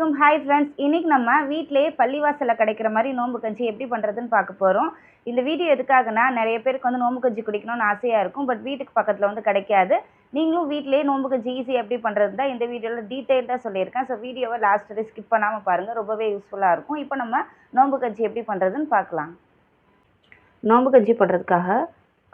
அலைக்கும் hi friends இன்னைக்கு நம்ம வீட்டிலேயே பள்ளிவாசலில் கிடைக்கிற மாதிரி நோம்பு கஞ்சி எப்படி பண்ணுறதுன்னு பார்க்க போகிறோம் இந்த வீடியோ எதுக்காகனா நிறைய பேருக்கு வந்து நோம்பு கஞ்சி குடிக்கணும்னு ஆசையாக இருக்கும். பட் வீட்டுக்கு பக்கத்தில் வந்து கிடைக்காது. நீங்களும் வீட்டிலேயே நோம்பு கஞ்சி ஈஸியாக எப்படி பண்ணுறது தான் இந்த வீடியோவில் டீட்டெயில்டாக சொல்லியிருக்கேன். ஸோ வீடியோவை லாஸ்ட் வரை ஸ்கிப் பண்ணாமல் பாருங்கள் ரொம்பவே யூஸ்ஃபுல்லாக இருக்கும். இப்போ நம்ம நோம்பு கஞ்சி எப்படி பண்ணுறதுன்னு பார்க்கலாம். நோம்பு கஞ்சி பண்ணுறதுக்காக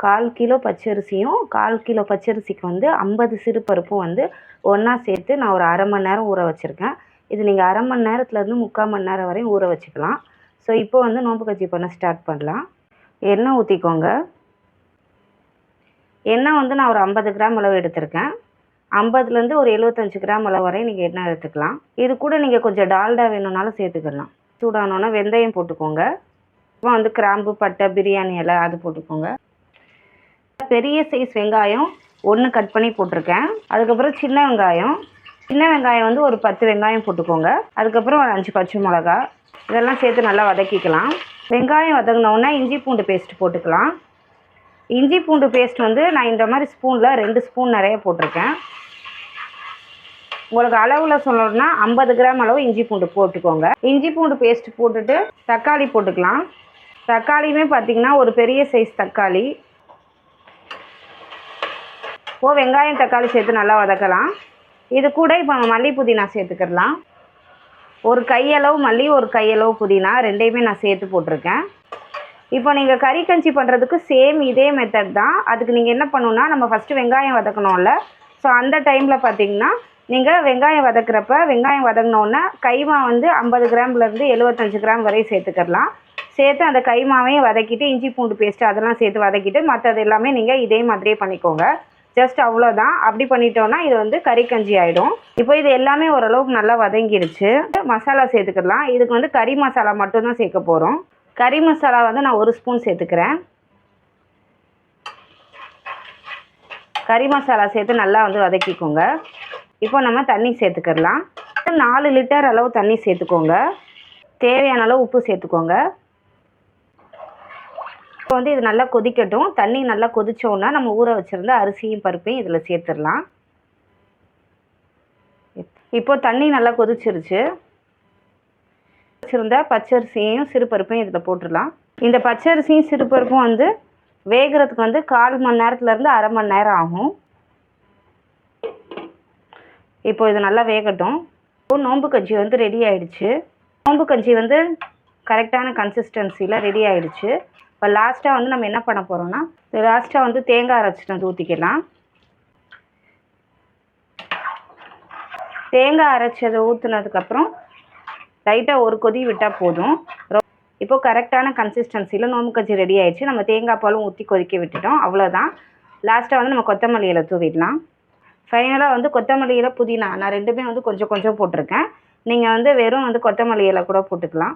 கால் கிலோ பச்சரிசியும் கால் கிலோ பச்சரிசிக்கு வந்து ஐம்பது சிறு பருப்பும் வந்து ஒன்றா சேர்த்து நான் ஒரு அரை மணி நேரம் ஊற வச்சுருக்கேன். இது நீங்கள் அரை மணி நேரத்துலேருந்து முக்கால் மணி நேரம் வரையும் ஊற வச்சுக்கலாம். ஸோ இப்போ வந்து நோம்பு கஞ்சி பண்ண ஸ்டார்ட் பண்ணலாம். எண்ணெய் ஊற்றிக்கோங்க எண்ணெய் வந்து நான் ஒரு ஐம்பது கிராம் அளவு எடுத்திருக்கேன். ஐம்பதுலேருந்து ஒரு எழுபத்தஞ்சு கிராம் அளவு வரையும் நீங்கள் எண்ணெய் எடுத்துக்கலாம். இது கூட நீங்கள் கொஞ்சம் டால்டா வேணும்னாலும் சேர்த்துக்கலாம். சூடானோன்னா வெந்தயம் போட்டுக்கோங்க. அப்புறம் வந்து கிராம்பு பட்டை பிரியாணி இலை அது போட்டுக்கோங்க. பெரிய சைஸ் வெங்காயம் ஒன்று கட் பண்ணி போட்டிருக்கேன். அதுக்கப்புறம் சின்ன வெங்காயம். சின்ன வெங்காயம் வந்து ஒரு பத்து வெங்காயம் போட்டுக்கோங்க. அதுக்கப்புறம் ஒரு அஞ்சு பச்சை மிளகா. இதெல்லாம் சேர்த்து நல்லா வதக்கிக்கலாம். வெங்காயம் வதங்கினோன்னா இஞ்சி பூண்டு பேஸ்ட் போட்டுக்கலாம். இஞ்சி பூண்டு பேஸ்ட் வந்து நான் இந்த மாதிரி ஸ்பூனில் ரெண்டு ஸ்பூன் நிறைய போட்டிருக்கேன். உங்களுக்கு அளவில் சொல்லணும்னா ஐம்பது கிராம் அளவு இஞ்சி பூண்டு போட்டுக்கோங்க. இஞ்சி பூண்டு பேஸ்ட் போட்டுட்டு தக்காளி போட்டுக்கலாம். தக்காளியுமே பார்த்தீங்கன்னா ஒரு பெரிய சைஸ் தக்காளி. ஓ வெங்காயம் தக்காளி சேர்த்து நல்லா வதக்கலாம். இது கூட இப்போ மல்லி புதினா சேர்த்துக்கிடலாம். ஒரு கையளவு மல்லி ஒரு கையளவு புதினா ரெண்டையுமே நான் சேர்த்து போட்டிருக்கேன். இப்போ நீங்கள் கறி கஞ்சி பண்ணுறதுக்கு சேம் இதே மெத்தட் தான். அதுக்கு நீங்கள் என்ன பண்ணணுன்னா நம்ம ஃபஸ்ட்டு வெங்காயம் வதக்கணும்ல. ஸோ அந்த டைமில் பார்த்தீங்கன்னா நீங்கள் வெங்காயம் வதக்குறப்ப வெங்காயம் வதங்கினோன்னே கைமா வந்து ஐம்பது கிராம்லேருந்து எழுபத்தஞ்சு கிராம் வரை சேர்த்துக்கிடலாம். சேர்த்து அந்த கைமாவையும் வதக்கிட்டு இஞ்சி பூண்டு பேஸ்ட்டு அதெல்லாம் சேர்த்து வதக்கிட்டு மற்றது எல்லாமே நீங்கள் இதே மாதிரியே பண்ணிக்கோங்க. ஜஸ்ட் அவ்வளோதான் அப்படி பண்ணிட்டோன்னா இது வந்து கறி கஞ்சி ஆகிடும் இப்போ இது எல்லாமே ஓரளவுக்கு நல்லா வதங்கிடுச்சு மசாலா சேர்த்துக்கலாம். இதுக்கு வந்து கறி மசாலா மட்டும்தான் சேர்க்க போகிறோம் கறி மசாலா வந்து நான் ஒரு ஸ்பூன் சேர்த்துக்கிறேன். கறி மசாலா சேர்த்து நல்லா வந்து வதக்கிக்கோங்க. இப்போ நம்ம தண்ணி சேர்த்துக்கிடலாம் நாலு லிட்டர் அளவு தண்ணி சேர்த்துக்கோங்க. தேவையான அளவு உப்பு சேர்த்துக்கோங்க. இப்போ வந்து இது நல்லா கொதிக்கட்டும். தண்ணி நல்லா கொதிச்சோன்னா நம்ம ஊற வச்சுருந்த அரிசியும் பருப்பையும் இதில் சேர்த்துடலாம். இப்போ தண்ணி நல்லா கொதிச்சிருச்சு. வச்சுருந்த பச்சரிசியையும் சிறுபருப்பையும் இதில் போட்டுடலாம். இந்த பச்சரிசியும் சிறுபருப்பும் வந்து வேகிறதுக்கு வந்து கால் மணி நேரத்துலேருந்து அரை மணி நேரம் ஆகும். இப்போ இது நல்லா வேகட்டும். இப்போ நோம்பு கஞ்சி வந்து ரெடி ஆயிடுச்சு. நோம்பு கஞ்சி வந்து கரெக்டான கன்சிஸ்டன்சியில் ரெடி ஆகிடுச்சு இப்போ லாஸ்ட்டாக வந்து நம்ம என்ன பண்ண போகிறோம்னா லாஸ்ட்டாக வந்து தேங்காய் அரைச்சிட்டு வந்து ஊற்றிக்கலாம் தேங்காய் அரைச்சதை ஊற்றுனதுக்கப்புறம் லைட்டாக ஒரு கொதி விட்டால் போதும். இப்போ கரெக்டான கன்சிஸ்டன்சியில் நோம்பு கஞ்சி ரெடி ஆயிடுச்சு. நம்ம தேங்காய் பாலும் ஊற்றி கொதிக்க விட்டுட்டோம். அவ்வளோதான் லாஸ்ட்டாக வந்து நம்ம கொத்தமல்லி இலை தூவிடலாம். ஃபைனலாக வந்து கொத்தமல்லி இலை புதினா. நான் ரெண்டுமே வந்து கொஞ்சம் கொஞ்சம் போட்டிருக்கேன். நீங்கள் வந்து வெறும் வந்து கொத்தமல்லி இலை கூட போட்டுக்கலாம்.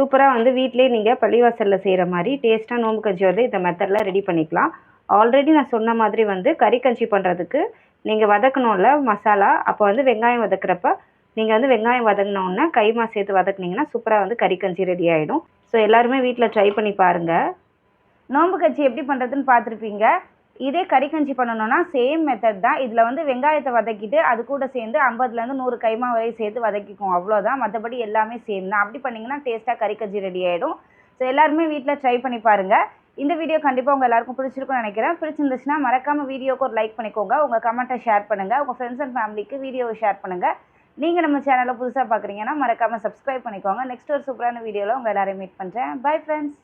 சூப்பராக வந்து வீட்டிலே நீங்கள் பள்ளிவாசலில் செய்கிற மாதிரி டேஸ்ட்டாக நோம்பு கஞ்சி வந்து இந்த மெத்தடில் ரெடி பண்ணிக்கலாம். ஆல்ரெடி நான் சொன்ன மாதிரி வந்து கறி கஞ்சி பண்ணுறதுக்கு நீங்கள் வதக்கணும்ல மசாலா அப்போ வந்து வெங்காயம் வதக்குறப்ப நீங்கள் வந்து வெங்காயம் வதங்கினோன்னே கைமா சேர்த்து வதக்குனீங்கன்னா சூப்பராக வந்து கறி கஞ்சி ரெடி ஆகிடும் ஸோ எல்லாருமே வீட்டில் ட்ரை பண்ணி பாருங்கள் நோம்பு கஞ்சி எப்படி பண்ணுறதுன்னு பார்த்துருப்பீங்க. இதே கறி கஞ்சி பண்ணணும்னா சேம் மெத்தட் தான். இதில் வந்து வெங்காயத்தை வதக்கிட்டு அது கூட சேர்ந்து ஐம்பதுலேருந்து நூறு கைமா வரை சேர்த்து வதக்கிக்கும் அவ்வளோதான் மற்றபடி எல்லாமே சேம் தான். அப்படி பண்ணிங்கன்னா டேஸ்ட்டாக கறி கஞ்சி ரெடி ஆகிடும் ஸோ எல்லாருமே வீட்டில் ட்ரை பண்ணி பாருங்கள் இந்த வீடியோ கண்டிப்பாக உங்கள் எல்லாருக்கும் பிடிச்சிருக்கும்னு நினைக்கிறேன். பிடிச்சிருந்துச்சுன்னா மறக்காமல் வீடியோக்கு ஒரு லைக் பண்ணிக்கோங்க. உங்கள் கமெண்ட்டை ஷேர் பண்ணுங்கள் உங்கள் ஃப்ரெண்ட்ஸ் அண்ட் ஃபேமிலிக்கு வீடியோவை ஷேர் பண்ணுங்கள் நீங்கள் நம்ம சேனலை புதுசாக பார்க்குறீங்கன்னா மறக்காமல் சப்ஸ்கிரைப் பண்ணிக்கோங்க. நெக்ஸ்ட் ஒரு சூப்பரான வீடியோவில் உங்கள் எல்லாரையும் மீட் பண்ணுறேன் பை ஃப்ரெண்ட்ஸ்